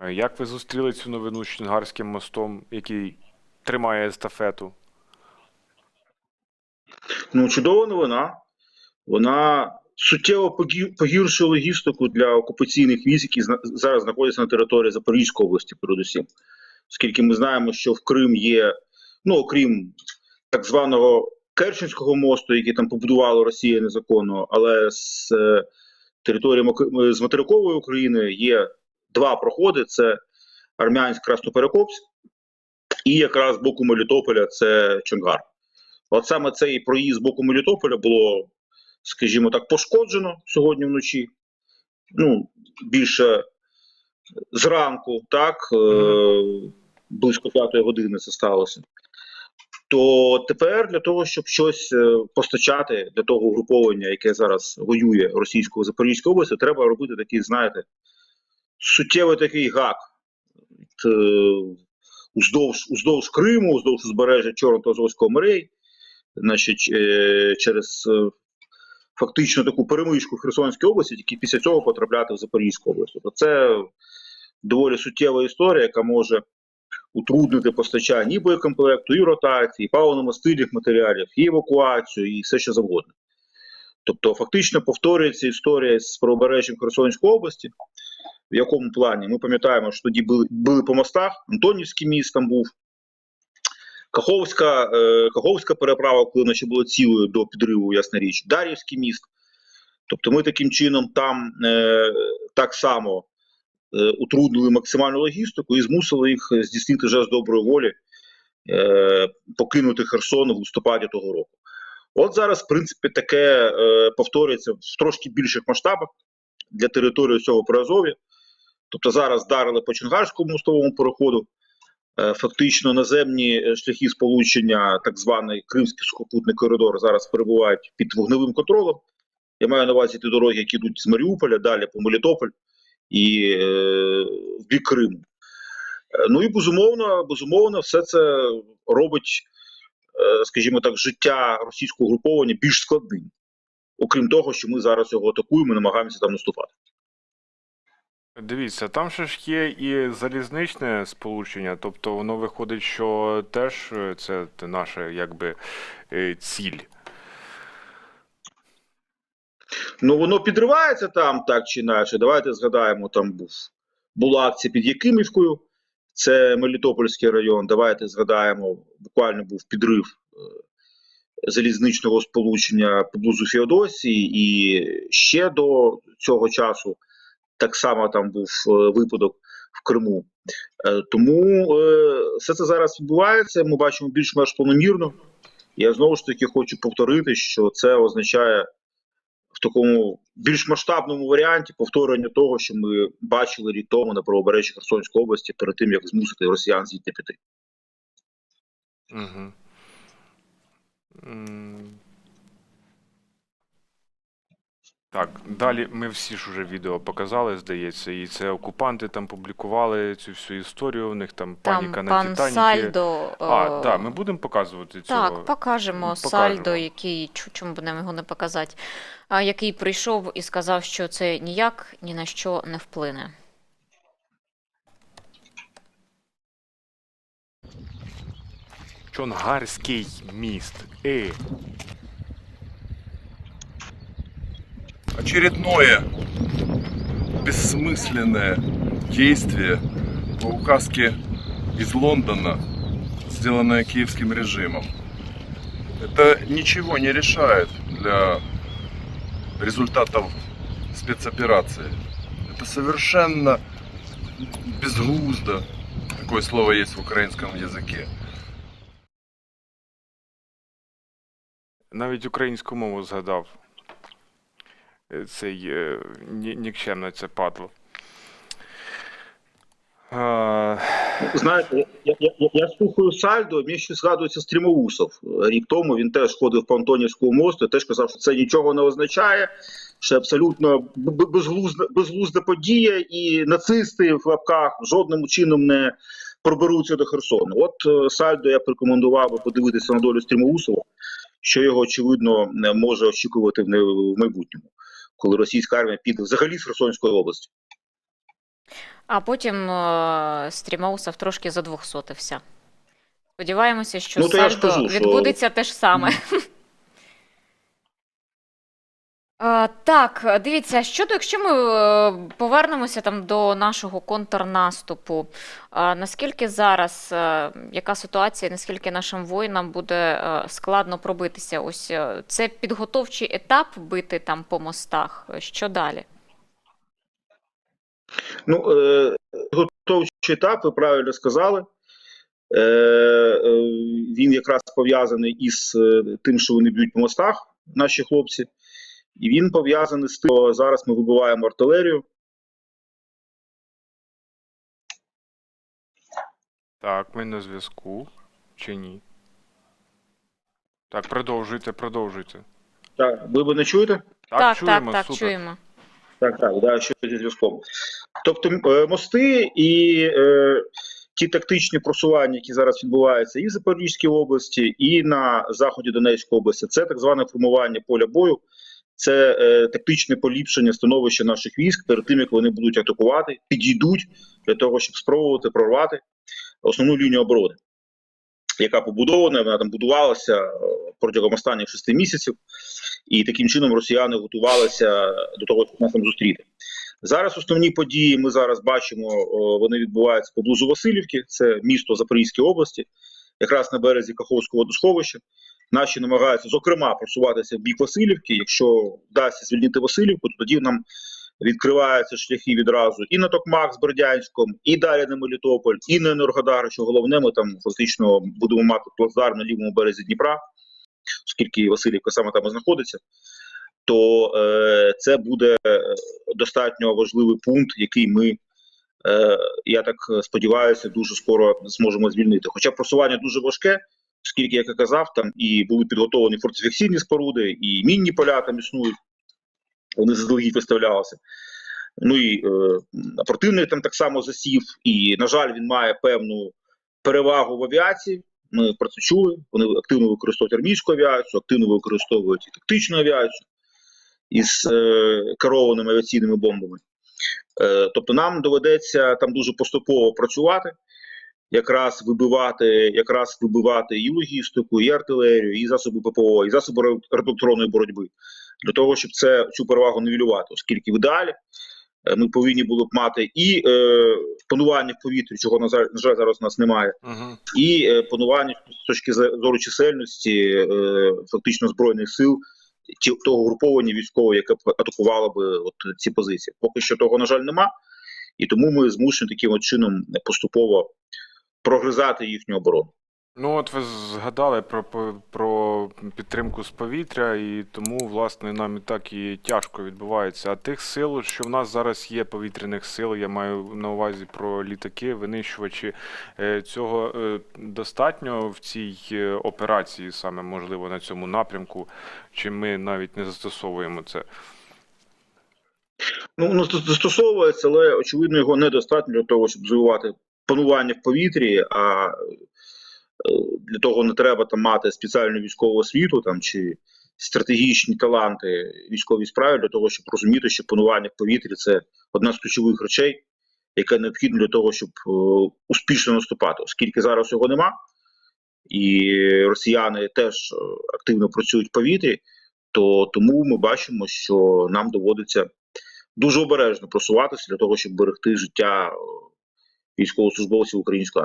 Е, Як ви зустріли цю новину з Чонгарським мостом, який тримає естафету? Ну, чудова новина. Вона суттєво погі- погіршує логістику для окупаційних військ, які зараз знаходяться на території Запорізької області, передусім. Оскільки ми знаємо, що в Крим є, ну окрім так званого Керченського мосту, який там побудувала Росія незаконно, але з е, території з материкової України є два проходи: це Армянськ Красноперекопськ, і якраз з боку Мелітополя це Чонгар. От саме цей проїзд з боку Мелітополя було, скажімо так, пошкоджено сьогодні вночі. Ну, більше зранку, так, е, близько п'ятої години це сталося. То тепер для того, щоб щось е, постачати для того угруповання, яке зараз воює російською Запорізькою областю, треба робити такий, знаєте, суттєвий такий гак. Е, Уздовж, уздовж Криму, уздовж узбережжя Чорного та Азовського морей, значить, е, через е, фактично таку перемичку в Херсонській області, тільки після цього потрапляти в Запорізьку область. Тобто це доволі суттєва історія, яка може утруднити постачання і боєкомплекту, і ротації, і паливно-мастильних матеріалів, і евакуацію, і все що завгодно. Тобто, фактично повторюється історія з правобережжям Херсонської області. В якому плані? Ми пам'ятаємо, що тоді били, били по мостах, Антонівський міст там був, Каховська, е, Каховська переправа, коли вона ще була цілою до підриву, ясна річ, Дар'ївський міст. Тобто ми таким чином там е, так само е, утруднили максимальну логістику і змусили їх здійснити жест доброї волі, е, покинути Херсон в листопаді того року. От зараз, в принципі, таке е, повторюється в трошки більших масштабах для території цього Приазов'я. Тобто зараз вдарили по Чонгарському мостовому переходу. Е, Фактично наземні е, шляхи сполучення, так званий Кримський сухопутний коридор, зараз перебувають під вогневим контролем. Я маю на увазі ті дороги, які йдуть з Маріуполя, далі по Мелітополь і е, в бік Криму. Е, Ну і безумовно, безумовно, все це робить, е, скажімо так, життя російського груповання більш складним. Окрім того, що ми зараз його атакуємо і намагаємося там наступати. Дивіться, там ще ж є і залізничне сполучення, тобто воно виходить, що теж е, це наша якби е, ціль. Ну, воно підривається там так чи інакше. Давайте згадаємо, там був була акція під Якимівкою, це Мелітопольський район. Давайте згадаємо, буквально був підрив е, залізничного сполучення поблизу Феодосії, і ще до цього часу так само там був е, випадок в Криму. Е, Тому е, все це зараз відбувається. Ми бачимо більш-менш планомірно. Я знову ж таки хочу повторити, що це означає в такому більш масштабному варіанті повторення того, що ми бачили рік тому на правобережжі Херсонської області перед тим, як змусити росіян звідти піти. Угу. Так, далі ми всі ж уже відео показали, здається, і це окупанти там публікували цю всю історію, у них там паніка на пан Титаніки. Сальдо. А, е, так, ми будемо показувати цього. Так, покажемо Покажемо. Сальдо, який чому будемо його не показати, а, який прийшов і сказав, що це ніяк ні на що не вплине. Чонгарський міст. Е. очередное бессмысленное действие по указке из Лондона, сделанное киевским режимом. Это ничего не решает для результатов спецоперации. Это совершенно безглуздо. Такое слово есть в украинском языке. Навіть українську мову згадав. Е, Цей е, ні- нікчемне це падло. Знаєте, я, я, я, слухаю Сальдо, мені ще згадується Стрімоусов. Рік тому він теж ходив по Антонівському мосту теж казав, що це нічого не означає, що абсолютно б- б- безглузда, безглузда подія, і нацисти в лапках жодним чином не проберуться до Херсону. От е, Сальдо я б би подивитися на долю Стрімоусова, що його очевидно може очікувати в майбутньому, коли російська армія піде взагалі з Херсонської області. А потім е, Стрімоусов трошки задвохсотився. Сподіваємося, що Ну, сальдо кажу, що- відбудеться те ж саме. Е, Так, дивіться, щодо, якщо ми е, повернемося там до нашого контрнаступу, е, наскільки зараз, е, яка ситуація, наскільки нашим воїнам буде е, складно пробитися? Ось це підготовчий етап бити там по мостах. Що далі? Ну, е, готовчий етап, ви правильно сказали. Е, він якраз пов'язаний із тим, що вони б'ють по мостах, наші хлопці. І він пов'язаний з тим, що зараз ми вибиваємо артилерію. Так, ми на зв'язку. Чи ні? Так, продовжуйте, продовжуйте. Так, ви мене чуєте? Так, так, чуємо, так, супер. чуємо. Так, так, да, що зі зв'язком. Тобто е, мости і е, ті тактичні просування, які зараз відбуваються і в Запорізькій області, і на заході Донецької області, це так зване формування поля бою, це е, тактичне поліпшення становища наших військ перед тим, як вони будуть атакувати, підійдуть для того, щоб спробувати прорвати основну лінію оборони, яка побудована, вона там будувалася е, протягом останніх шести місяців і таким чином росіяни готувалися до того, щоб нас там зустріти. Зараз основні події ми зараз бачимо, о, вони відбуваються поблизу Васильівки, це місто Запорізької області, якраз на березі Каховського водосховища. Наші намагаються, зокрема, просуватися в бік Васильівки. Якщо вдасться звільнити Васильівку, то тоді нам відкриваються шляхи відразу і на Токмак з Бердянськом, і далі на Мелітополь, і на Енергодар. Що головне, ми там фактично будемо мати плацдарм на лівому березі Дніпра оскільки Васильівка саме там і знаходиться, то е, це буде е, достатньо важливий пункт, який ми, я так сподіваюся, дуже скоро зможемо звільнити. Хоча просування дуже важке, оскільки, як я казав, там і були підготовлені фортифікаційні споруди, і мінні поля там існують, вони заздалегідь виставлялися. Ну і е, противник там так само засів, і, на жаль, він має певну перевагу в авіації. Ми про це чули. Вони активно використовують армійську авіацію, активно використовують і тактичну авіацію із е, керованими авіаційними бомбами. Е, тобто нам доведеться там дуже поступово працювати, якраз вибивати, якраз вибивати і логістику, і артилерію, і засоби ППО, і засоби радіоелектронної боротьби для того, щоб це цю перевагу нівелювати, оскільки в ідеалі е, ми повинні були б мати і е, панування в повітрі, чого на жаль, на жаль зараз у нас немає Угу. і е, панування з точки зору чисельності е, фактично збройних сил ті, того груповання військового, яке б атакувало би от ці позиції. Поки що того, на жаль, нема, і тому ми змушені таким от чином поступово прогризати їхню оборону. Ну, от ви згадали про, про підтримку з повітря, і тому, власне, нам і так і тяжко відбувається. А тих сил, що в нас зараз є повітряних сил, я маю на увазі про літаки, винищувачі, е, цього е, достатньо в цій е, операції, саме можливо, на цьому напрямку, чи ми навіть не застосовуємо це. Ну, воно застосовується, але очевидно його недостатньо для того, щоб звивати панування в повітрі. А для того не треба там мати спеціальну військову освіту там чи стратегічні таланти військовій справі для того, щоб розуміти, що панування в повітрі це одна з ключових речей, яка необхідна для того, щоб е, успішно наступати, оскільки зараз його нема, і росіяни теж е, активно працюють в повітрі, то тому ми бачимо, що нам доводиться дуже обережно просуватися для того, щоб берегти життя е, військовослужбовців української.